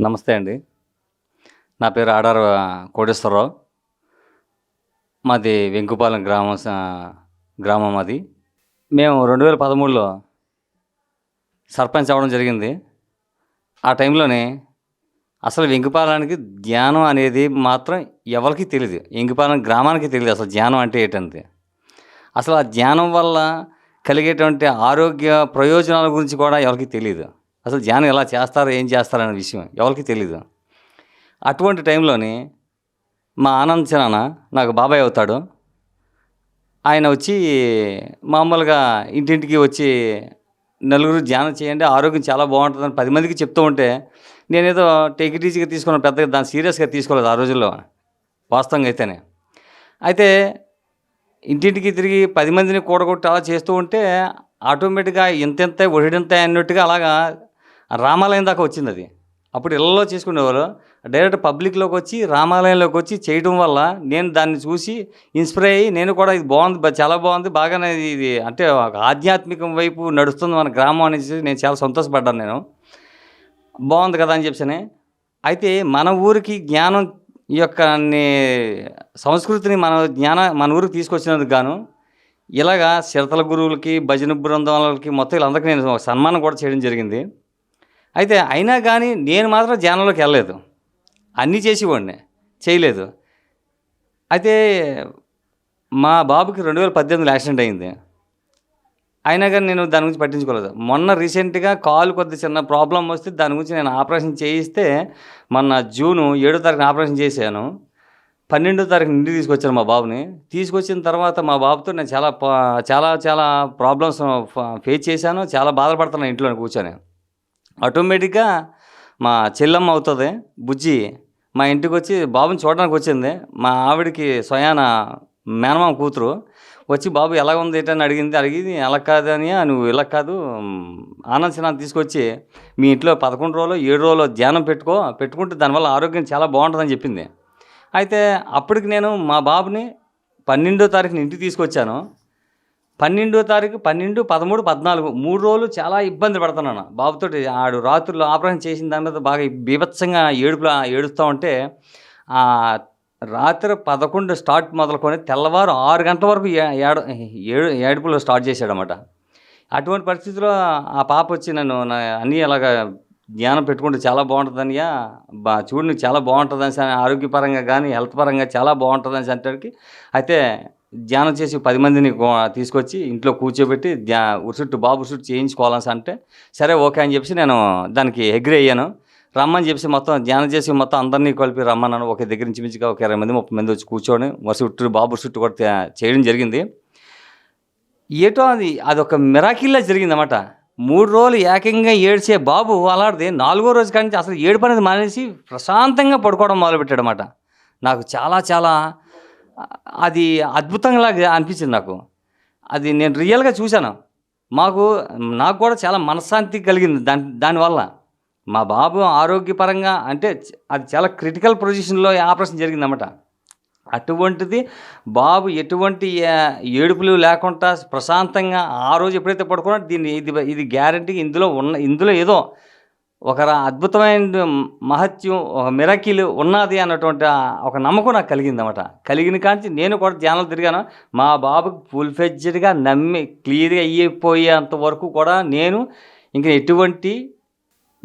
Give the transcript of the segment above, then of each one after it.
నమస్తే అండి. నా పేరు ఆడార కోటేశ్వరరావు. మాది వెంకుపాలెం గ్రామం స- గ్రామం అది మేము రెండు వేల పదమూడులో సర్పంచ్ అవ్వడం జరిగింది. ఆ టైంలోనే అసలు వెంకుపాలానికి ధ్యానం అనేది మాత్రం ఎవరికి తెలియదు వెంకుపాలెం గ్రామానికి తెలియదు అసలు ధ్యానం అంటే ఏంటంటే. అసలు ఆ ధ్యానం వల్ల కలిగేటువంటి ఆరోగ్య ప్రయోజనాల గురించి కూడా ఎవరికి తెలియదు అసలు ధ్యానం ఎలా చేస్తారో ఏం చేస్తారో అనే విషయం ఎవరికి తెలియదు అటువంటి టైంలోని మా ఆనంద్ నాన్న నాకు బాబాయ్ అవుతాడు. ఆయన వచ్చి మామూలుగా ఇంటింటికి వచ్చి నలుగురు ధ్యానం చేయండి ఆరోగ్యం చాలా బాగుంటుందని పది మందికి చెప్తూ ఉంటే నేనేదో టేక్ ఇట్ ఈజీగా తీసుకున్న పెద్దగా దాన్ని సీరియస్గా తీసుకోలేదు ఆ రోజుల్లో వాస్తవంగా అయితేనే. అయితే ఇంటింటికి తిరిగి పది మందిని కూడగొట్టి అలా చేస్తూ ఉంటే ఆటోమేటిక్గా ఇంతెంత ఒడిడంత అన్నట్టుగా అలాగా రామాలయం దాకా వచ్చింది అది. అప్పుడు ఇళ్ళలో చేసుకునేవారు. డైరెక్ట్ పబ్లిక్లోకి వచ్చి రామాలయంలోకి వచ్చి చేయడం వల్ల నేను దాన్ని చూసి ఇన్స్పైర్ అయ్యి నేను కూడా ఇది బాగుంది చాలా బాగుంది బాగానే ఇది- అంటే ఆధ్యాత్మికం వైపు నడుస్తుంది మన గ్రామం అనేసి నేను చాలా సంతోషపడ్డాను నేను. బాగుంది కదా అని చెప్పి అయితే మన ఊరికి జ్ఞానం యొక్క సంస్కృతిని మన జ్ఞాన మన ఊరికి తీసుకొచ్చినందుకు గాను ఇలాగా చిరతల గురువులకి భజన బృందాలకి మొత్తం వీళ్ళందరికీ నేను సన్మానం కూడా చేయడం జరిగింది. అయితే అయినా కానీ నేను మాత్రం ధ్యానంలోకి వెళ్ళలేదు. అన్నీ చేసేవాడిని. చేయలేదు. అయితే మా బాబుకి రెండు వేల పద్దెనిమిదిలో యాక్సిడెంట్ అయింది. అయినా కానీ నేను దాని గురించి పట్టించుకోలేదు. మొన్న రీసెంట్గా కాలు కొద్ది చిన్న ప్రాబ్లం వస్తే దాని గురించి నేను ఆపరేషన్ చేయిస్తే మొన్న జూను ఏడో తారీఖున ఆపరేషన్ చేశాను. పన్నెండో తారీఖు నిండి తీసుకొచ్చాను మా బాబుని. తీసుకొచ్చిన తర్వాత మా బాబుతో నేను చాలా చాలా చాలా ప్రాబ్లమ్స్ ఫేస్ చేశాను. చాలా బాధపడుతున్నాను ఇంట్లో కూర్చొని. ఆటోమేటిక్గా మా చెల్లమ్మ అవుతుంది. బుజ్జి మా ఇంటికి వచ్చి బాబుని చూడడానికి వచ్చింది. మా ఆవిడకి స్వయాన మేనమామ కూతురు. వచ్చి బాబు ఎలా ఉంది ఏంటని అడిగింది. అడిగింది ఎలా కాదని నువ్వు ఇలా కాదు. ఆనంద్ సినాన్ని తీసుకొచ్చి మీ ఇంట్లో పదకొండు రోజులు ఏడు రోజులు ధ్యానం పెట్టుకో. పెట్టుకుంటే దానివల్ల ఆరోగ్యం చాలా బాగుంటుందని చెప్పింది. అయితే అప్పటికి నేను మా బాబుని పన్నెండో తారీఖున ఇంటికి తీసుకొచ్చాను. పన్నెండో తారీఖు పన్నెండు పదమూడు పద్నాలుగు మూడు రోజులు చాలా ఇబ్బంది పడుతున్నాను బాబుతోటి ఆడు రాత్రులు ఆపరేషన్ చేసిన దాని మీద బాగా బీభత్సంగా ఏడుపులా ఏడుస్తూ ఉంటే ఆ రాత్రి పదకొండు స్టార్ట్ మొదలుకొని తెల్లవారు ఆరు గంటల వరకు ఏడు ఏడు ఏడుపులో స్టార్ట్ చేశాడనమాట అటువంటి పరిస్థితిలో ఆ పాప వచ్చి నన్ను నా అన్నీ అలాగా ధ్యానం పెట్టుకుంటే చాలా బాగుంటుందనియా బా చూడు నువ్వు చాలా బాగుంటుందని ఆరోగ్యపరంగా కానీ హెల్త్ పరంగా చాలా బాగుంటుందని అంటానికి అయితే ధ్యానం చేసి పది మందిని తీసుకొచ్చి ఇంట్లో కూర్చోబెట్టి ధ్యా ఉరుసుట్టు బాబు ఉరుసుట్టు చేయించుకోవాలని అంటే సరే ఓకే అని చెప్పి నేను దానికి ఎగ్రీ అయ్యాను. రమ్మని చెప్పి మొత్తం ధ్యానం చేసి మొత్తం అందరినీ కలిపి రమ్మన్నాను. ఒక దగ్గర నుంచి మించిగా ఒక ఇరవై మంది ముప్పై మంది వచ్చి కూర్చొని వరుస చుట్టూ బాబు చుట్టు కూడా చేయడం జరిగింది. ఏటో అది అదొక మిరాకిల్లా జరిగింది అన్నమాట మూడు రోజులు ఏకంగా ఏడ్చే బాబు అలాడిది నాలుగో రోజు కానీ అసలు ఏడుపు అనేది మానేసి ప్రశాంతంగా పడుకోవడం మొదలుపెట్టాడనమాట నాకు చాలా చాలా అది అద్భుతంగా అనిపించింది నాకు. అది నేను రియల్గా చూశాను. మాకు నాకు కూడా చాలా మనశ్శాంతి కలిగింది దాని దానివల్ల మా బాబు ఆరోగ్యపరంగా అంటే అది చాలా క్రిటికల్ పొజిషన్లో ఆపరేషన్ జరిగిందన్నమాట. అటువంటిది బాబు ఎటువంటి ఏడుపులు లేకుండా ప్రశాంతంగా ఆ రోజు ఎప్పుడైతే పడుకున్నా దీన్ని ఇది ఇది గ్యారంటీ ఇందులో ఉన్న ఇందులో ఏదో ఒక అద్భుతమైన మహత్యం ఒక మిరకిలు ఉన్నది అన్నటువంటి ఒక నమ్మకం నాకు కలిగిందన్నమాట. కలిగిన కాంచి నేను కూడా ధ్యానాలు తిరిగాను. మా బాబుకి ఫుల్ ఫెజ్డ్గా నమ్మి క్లియర్గా అయిపోయేంత వరకు కూడా నేను ఇంకా ఎటువంటి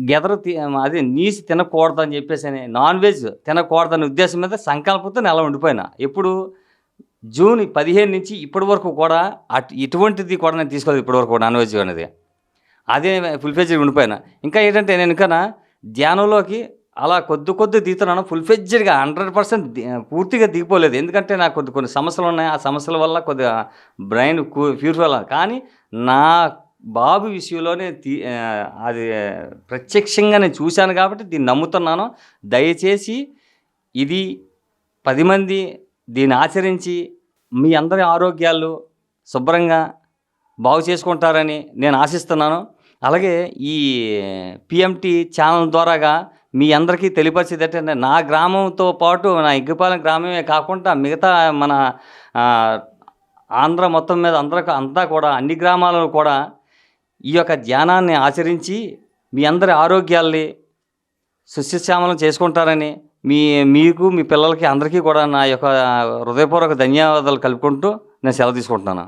గెదరు తి- అదే నీసి తినకూడదని చెప్పేసి అని నాన్ వెజ్ తినకూడదనే ఉద్దేశం మీద సంకల్పంతో నెల ఉండిపోయినా. ఎప్పుడు జూన్ పదిహేను నుంచి ఇప్పటి వరకు కూడా అటు ఇటువంటిది కూడా నేను తీసుకోలేదు ఇప్పటి వరకు నాన్ వెజ్ అనేది. అదే ఫుల్ ఫెజ్డ్ ఉండిపోయినా. ఇంకా ఏంటంటే నేను ఇంకా ధ్యానంలోకి అలా కొద్ది కొద్ది దిగుతున్నాను. ఫుల్ ఫెజ్డ్గా హండ్రెడ్ పర్సెంట్ పూర్తిగా దిగిపోలేదు. ఎందుకంటే నాకు కొద్ది కొన్ని సమస్యలు ఉన్నాయి. ఆ సమస్యల వల్ల కొద్దిగా బ్రెయిన్ ప్యూరిఫై కానీ నా బాబు విషయంలోనే తీ అది ప్రత్యక్షంగా నేను చూశాను కాబట్టి దీన్ని నమ్ముతున్నాను. దయచేసి ఇది పది మంది దీన్ని ఆచరించి మీ అందరి ఆరోగ్యాలు శుభ్రంగా బాగు చేసుకుంటారని నేను ఆశిస్తున్నాను. అలాగే ఈ పిఎంటి ఛానల్ ద్వారాగా మీ అందరికీ తెలియపరిచేది ఏంటంటే నా గ్రామంతో పాటు నా ఇగ్గుపాలెం గ్రామమే కాకుండా మిగతా మన ఆంధ్ర మొత్తం మీద అందరూ అంతా కూడా అన్ని గ్రామాలలో కూడా ఈ యొక్క ధ్యానాన్ని ఆచరించి మీ అందరి ఆరోగ్యాల్ని సుశిశ్యామలం చేసుకుంటారని మీ మీకు మీ పిల్లలకి అందరికీ కూడా నా యొక్క హృదయపూర్వక ధన్యవాదాలు కలుపుకుంటూ నేను సెలవు తీసుకుంటున్నాను.